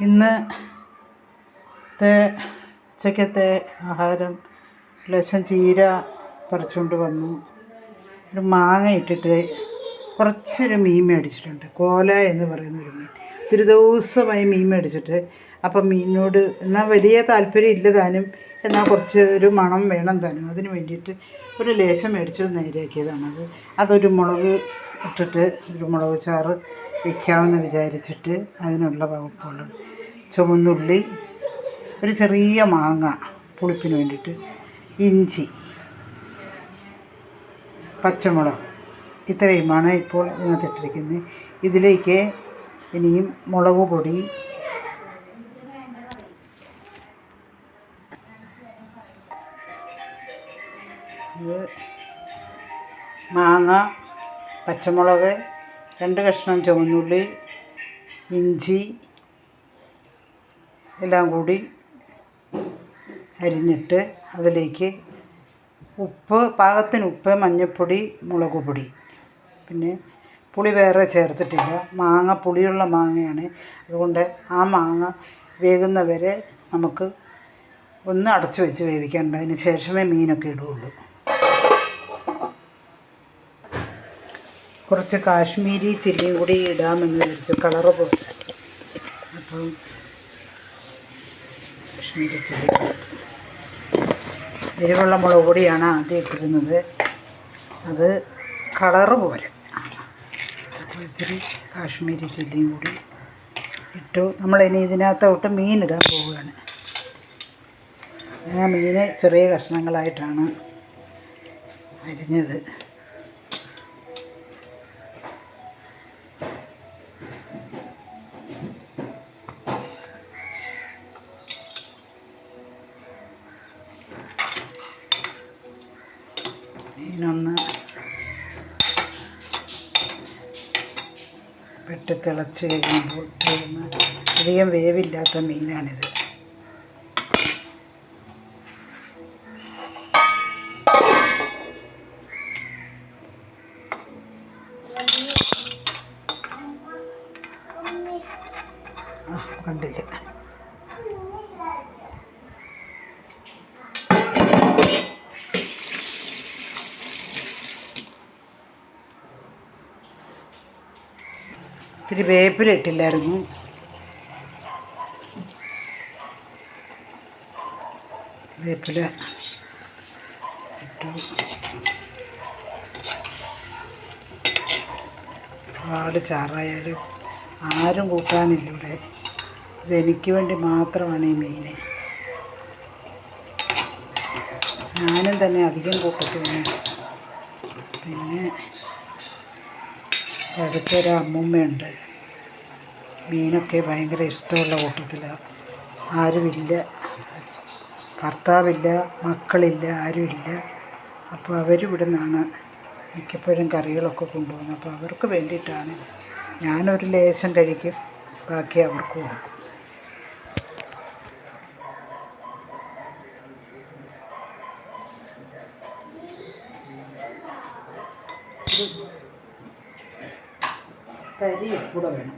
ഇന്ന് ത്തെ ഉച്ചക്കത്തെ ആഹാരം ലേശം ചീര പറിച്ചുകൊണ്ട് വന്നു. ഒരു മാങ്ങ ഇട്ടിട്ട് കുറച്ചൊരു മീൻ മേടിച്ചിട്ടുണ്ട്. കോല എന്ന് പറയുന്ന ഒരു മീൻ. ഒത്തിരി ദിവസമായി മീൻ മേടിച്ചിട്ട്. അപ്പം മീനിനോട് എന്നാൽ വലിയ താല്പര്യം ഇല്ല താനും. എന്നാൽ കുറച്ച് ഒരു മണം വേണം താനും. അതിന് വേണ്ടിയിട്ട് ഒരു ലേശം മേടിച്ച് നേരെയാക്കിയതാണത്. അത് അതൊരു മുളക് ഇട്ടിട്ട് ഒരു മുളക് ചാറ് വയ്ക്കാമെന്ന് വിചാരിച്ചിട്ട് അതിനുള്ള വകുപ്പുകൾ. ചുവന്നുള്ളി ഒരു ചെറിയ മാങ്ങ പുളിപ്പിന് വേണ്ടിയിട്ട് ഇഞ്ചി പച്ചമുളക് ഇത്രയുമാണ് ഇപ്പോൾ ഇതിനകത്തിട്ടിരിക്കുന്നത് ഇതിലേക്ക് ഇനിയും മുളക് പൊടി മാങ്ങ പച്ചമുളക് രണ്ട് കഷ്ണം ചുവന്നുള്ളി ഇഞ്ചി എല്ലാം കൂടി അരിഞ്ഞിട്ട് അതിലേക്ക് ഉപ്പ് പാകത്തിന് ഉപ്പ് മഞ്ഞൾപ്പൊടി മുളക് പൊടി. പിന്നെ പുളി വേറെ ചേർത്തിട്ടില്ല. മാങ്ങ പുളിയുള്ള മാങ്ങയാണ്. അതുകൊണ്ട് ആ മാങ്ങ വേകുന്നവരെ നമുക്ക് ഒന്ന് അടച്ചു വെച്ച് വേവിക്കാനുണ്ട്. അതിന് ശേഷമേ മീനൊക്കെ ഇടുകയുള്ളൂ. കുറച്ച് കാശ്മീരി ചില്ലിയും കൂടി ഇടാമെന്ന് വിചാരിച്ചു. കളറ് പോലെ അപ്പം കാശ്മീരി ചില്ലി. എരിവുള്ള മുളക് പൊടിയാണ് ആദ്യം ഇട്ടിരുന്നത്. അത് കളറ് പോലെ അപ്പോൾ ഇച്ചിരി കാശ്മീരി ചില്ലിയും കൂടി ഇട്ടു. നമ്മളിനി ഇതിനകത്തോട്ട് മീനിടാൻ പോവുകയാണ്. ഞാൻ മീൻ ചെറിയ കഷ്ണങ്ങളായിട്ടാണ് അരിഞ്ഞത്. വെട്ടി തിളച്ച് കഴിയുമ്പോൾ വരുന്ന അധികം വേവില്ലാത്ത മീനാണിത്. കണ്ടില്ല. ഇത്തിരി വേപ്പില ഇട്ടില്ലായിരുന്നു. വേപ്പില ഇട്ടു. ഒരുപാട് ചാറായാലും ആരും കൂട്ടാനില്ല ഇവിടെ. ഇതെനിക്ക് വേണ്ടി മാത്രമാണ് ഈ മീൻ. ഞാനും തന്നെ അധികം കൂട്ടത്തൊന്നും പിന്നെ അടുത്തൊരു അമ്മൂമ്മയുണ്ട്. മീനൊക്കെ ഭയങ്കര ഇഷ്ടമുള്ള കൂട്ടത്തിലാണ് ആരുമില്ല. ഭർത്താവില്ല മക്കളില്ല ആരുമില്ല. അപ്പോൾ അവരിവിടെ നിന്നാണ് മിക്കപ്പോഴും കറികളൊക്കെ കൊണ്ടുപോകുന്നത്. അപ്പോൾ അവർക്ക് വേണ്ടിയിട്ടാണ് ഞാനൊരു ലേശം കഴിക്കും ബാക്കി അവർക്ക് കൊടുക്കും. തരി കൂടെ വേണം.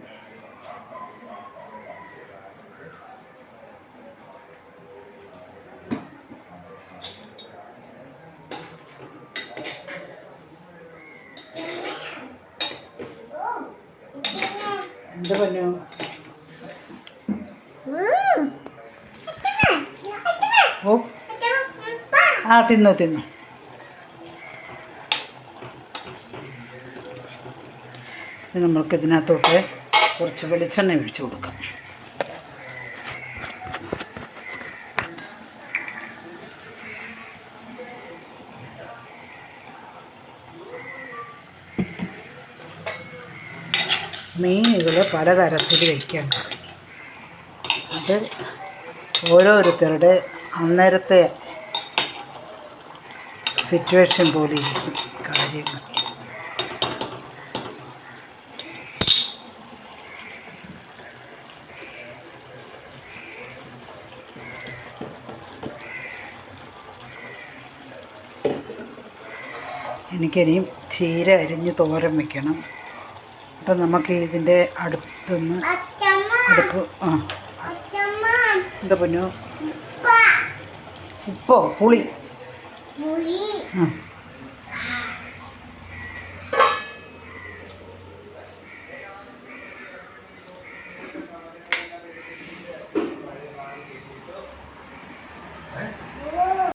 എന്ത് പറഞ്ഞു ഓ. ആ തിന്നു തിന്നു. ഇനി നമ്മൾക്ക് ഇതിനകത്തോട്ട് കുറച്ച് വെളിച്ചെണ്ണ ഒഴിച്ചു കൊടുക്കാം. മീനുകൾ പലതരത്തിൽ വയ്ക്കാൻ അത് ഓരോരുത്തരുടെ അന്നേരത്തെ സിറ്റുവേഷൻ പോലെ ഇരിക്കും കാര്യങ്ങൾ. എനിക്കിനിയും ചീര അരിഞ്ഞ് തോരൻ വെക്കണം. അപ്പം നമുക്ക് ഇതിന്റെ അടുത്തൊന്ന് അടുപ്പ് ആ. എന്താ പൊന്നു? ഉപ്പോ. പുളി. ആ.